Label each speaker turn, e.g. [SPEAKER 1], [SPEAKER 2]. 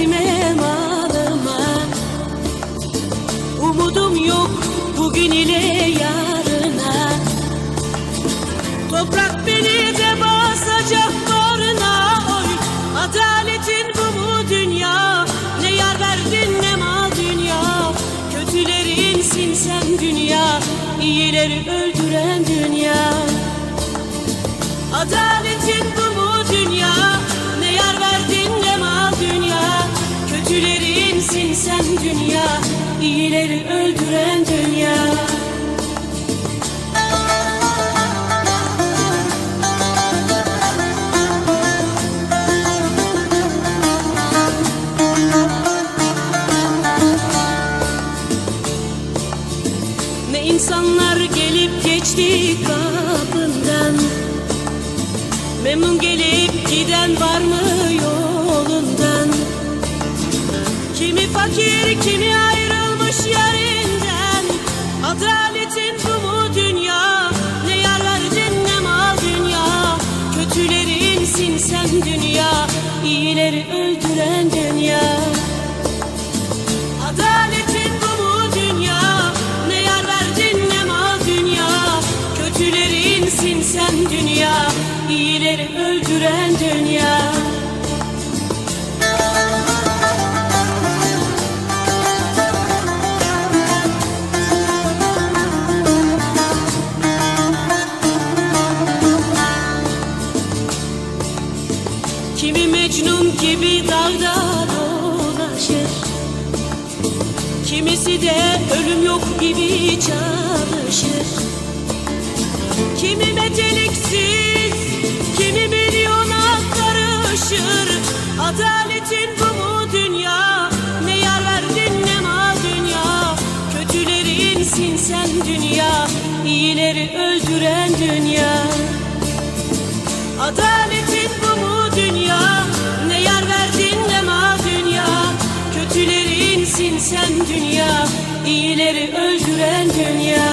[SPEAKER 1] servetime malıma Umudum yok bugün ile yarına. Toprak beni de basacak bağrına oy. Adaletin bu mu dünya? Ne yar verdin ne mal dünya? Kötülerinsin sen dünya iyileri öldüren dünya. Adaletin bu Kötülerinsin sen dünya iyileri öldüren dünya. Ne insanlar gelip geçti kapından Memnun gelip giden var mı kimi ayrılmış yerinden Adaletin bu dünya. Ne yar verdin ne mal dünya sen dünya iyileri öldüren dünya. Adaletin bu dünya Ne yar verdin ne mal dünya Kötülerinsin sen dünya iyileri öldüren dünya Kimi Mecnun gibi dağda dolaşır. Kimisi de ölüm yok gibi çalışır. Kimi meteliksiz, kimi milyona karışır. Adaletin bu mu dünya, ne yar verdin ne mal dünya? Kötülerinsin sen dünya, iyileri öldüren dünya. Adaletin dünya iyileri öldüren dünya